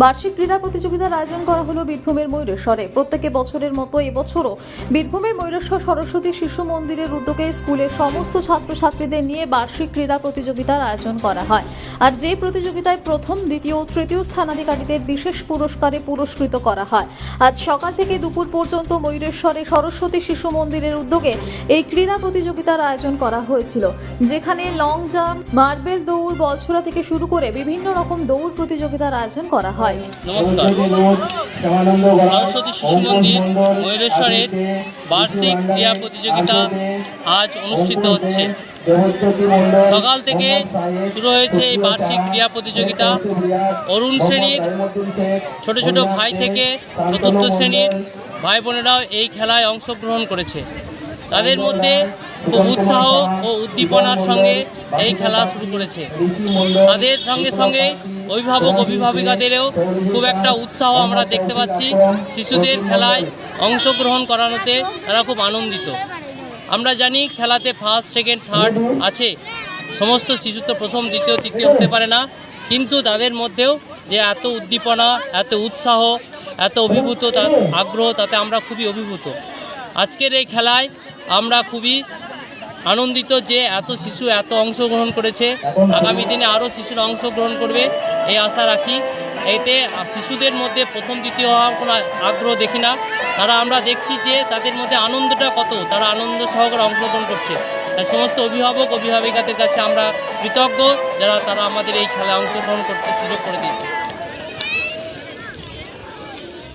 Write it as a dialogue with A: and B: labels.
A: বার্ষিক ক্রীড়া প্রতিযোগিতার আয়োজন করা হলো বীরভূমের ময়ূরেশ্বরে। প্রত্যেকে বছরের মতো এবছরও বীরভূমের ময়ূরেশ্বর সরস্বতী শিশু মন্দিরের উদ্যোগে স্কুলের সমস্ত ছাত্রছাত্রীদের নিয়ে বার্ষিক ক্রীড়া প্রতিযোগিতার আয়োজন করা হয়। আর যে প্রতিযোগিতায় প্রথম, দ্বিতীয় ও তৃতীয় স্থানাধিকারীদের বিশেষ পুরস্কারে পুরস্কৃত করা হয়। আজ সকাল থেকে দুপুর পর্যন্ত ময়ূরেশ্বরে সরস্বতী শিশু মন্দিরের উদ্যোগে এই ক্রীড়া প্রতিযোগিতার আয়োজন করা হয়েছিল। যেখানে লং জাম্প, মার্বেল দৌড়, বলছড়া থেকে শুরু করে বিভিন্ন রকম দৌড় প্রতিযোগিতার আয়োজন করা হয়।
B: নমস্কার। সরস্বতী শিশু মন্দির ময়ূরেশ্বরের বার্ষিক ক্রীড়া প্রতিযোগিতা আজ অনুষ্ঠিত হচ্ছে। সকাল থেকে শুরু হয়েছে এই বার্ষিক ক্রীড়া প্রতিযোগিতা। অরুণ শ্রেণির ছোট ছোট ভাই থেকে চতুর্থ শ্রেণির ভাই বোনেরাও এই খেলায় অংশগ্রহণ করেছে। তাদের মধ্যে খুব উৎসাহ ও উদ্দীপনার সঙ্গে এই খেলা শুরু করেছে। তাদের সঙ্গে সঙ্গে অভিভাবক, অভিভাবিকাদেরও খুব একটা উৎসাহ আমরা দেখতে পাচ্ছি। শিশুদের খেলায় অংশগ্রহণ করানোতে তারা খুব আনন্দিত। আমরা জানি খেলাতে ফার্স্ট সেকেন্ড থার্ড আছে। সমস্ত শিশু তো প্রথম, দ্বিতীয়, তৃতীয় হতে পারে না। কিন্তু তাদের মধ্যেও যে এত উদ্দীপনা, এত উৎসাহ, এত অভিভূত আগ্রহ, তাতে আমরা খুবই অভিভূত। আজকের এই খেলায় আমরা খুবই আনন্দিত যে এত শিশু এত অংশগ্রহণ করেছে। আগামী দিনে আরও শিশুরা অংশগ্রহণ করবে এই আশা রাখি। এতে শিশুদের মধ্যে প্রথম দ্বিতীয় হওয়ার কোনো আগ্রহ দেখি না। তারা আমরা দেখছি যে তাদের মধ্যে আনন্দটা কত তারা আনন্দ সহকারে অংশগ্রহণ করছে। তাই সমস্ত অভিভাবক অভিভাবিকাদের কাছে আমরা কৃতজ্ঞ যারা তারা আমাদের এই খেলায় অংশগ্রহণ করতে সুযোগ করে দিয়েছে।